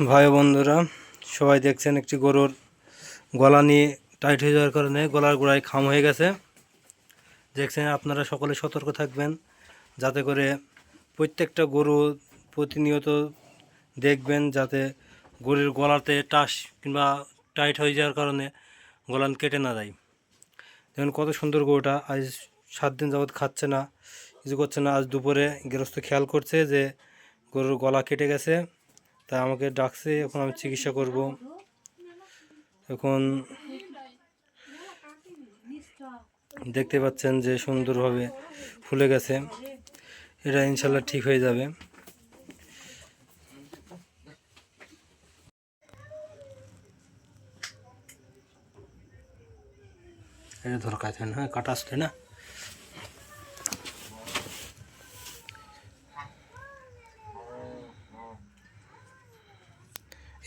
ভাই বন্ধুরা, সবাই দেখছেন একটি গরুর গলা নিয়ে টাইট হয়ে যাওয়ার কারণে গলার গোড়ায় খাম হয়ে গেছে। দেখছেন আপনারা সকলে সতর্ক থাকবেন, যাতে করে প্রত্যেকটা গরু প্রতিনিয়ত দেখবেন যাতে গরুর গলাতে টাস কিংবা টাইট হয়ে যাওয়ার কারণে গলান কেটে না যায় দেখুন কত সুন্দর গরুটা, আজ সাত দিন যাবৎ খাচ্ছে না, কিছু করছে না, আজ দুপুরে গৃহস্থ খেয়াল করছে যে গরুর গলা কেটে গেছে। তাই আমাকে ডাকছে, এখন আমি চিকিৎসা করব। এখন দেখতে পাচ্ছেন যে সুন্দরভাবে ফুলে গেছে। এটা ইনশাল্লাহ ঠিক হয়ে যাবে। এটা ধর কাছে না, কাটা আসছে না?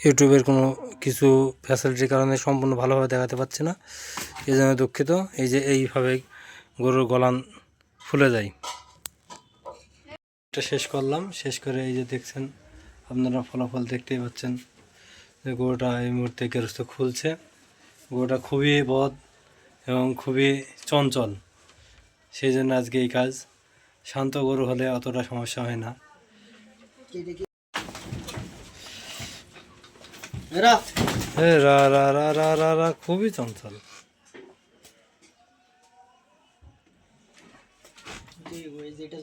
ইউটিউবের কোনো কিছু ফ্যাসিলিটির কারণে সম্পূর্ণ ভালোভাবে দেখাতে পারছে না। এই জন্য দুঃখিত। এই যে এইভাবে গরুর গলান ফুলে যায়। এটা শেষ করলাম। শেষ করে এই যে দেখছেন, আপনারা ফলাফল দেখতেই পাচ্ছেন যে গরুটা এই মুহূর্তে গেরস্ত খুলছে। গরুটা খুবই বদ এবং খুবই চঞ্চল। সেই জন্য আজকে এই কাজ। শান্ত গরু হলে অতটা সমস্যা হয় না। রা রা রা রা রা রা খুবই চঞ্চল। যেটা